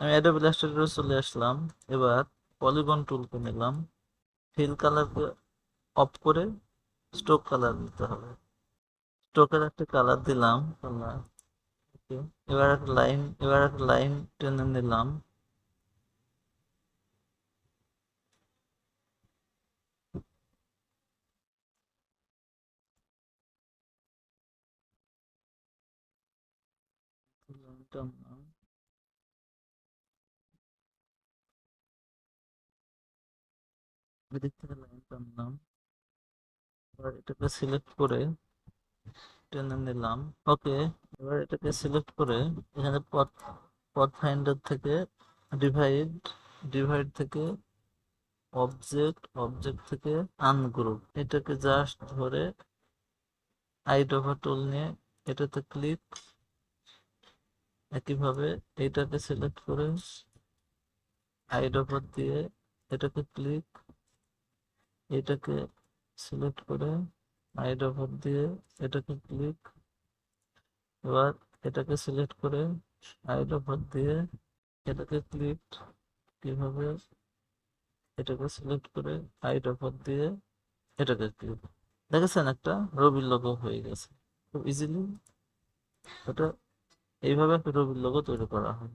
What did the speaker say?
আমি অ্যাডোবি ইলাস্ট্রেটরে চলে আসলাম। এবার পলিগন টুলকে নিলাম। ফিল কালারকে অফ করে স্ট্রোক কালার দিতে হবে। স্ট্রোকের একটা কালার দিলাম। এবার একটা লাইন এবার একটা লাইন টেনে নিলাম। লাইনটা এদিক থেকে লাইনটা নাম। এবার এটাকে সিলেক্ট করে টেনে নিলাম। ওকে এবার এটাকে সিলেক্ট করে এখানে পথ পথ ফাইন্ডার থেকে ডিভাইড ডিভাইড থেকে অবজেক্ট অবজেক্ট থেকে আনগ্রুপ এটাকে জাস্ট ধরে আইডোভা টুল নিয়ে এটাতে ক্লিক একইভাবে এইটাকে সিলেক্ট করে আইডোভার দিয়ে এটাকে ক্লিক এটাকে সিলেক্ট করে হাইড ওভার দিয়ে এটাকে ক্লিক এবার এটাকে সিলেক্ট করে হাইড ওভার দিয়ে এটাকে ক্লিক কীভাবে এটাকে সিলেক্ট করে হাইড ওভার দিয়ে এটাকে ক্লিক দেখেছেন একটা রবির লোগো হয়ে গেছে। খুব ইজিলি এটা এইভাবে একটা রবির লোগো তৈরি করা হয়।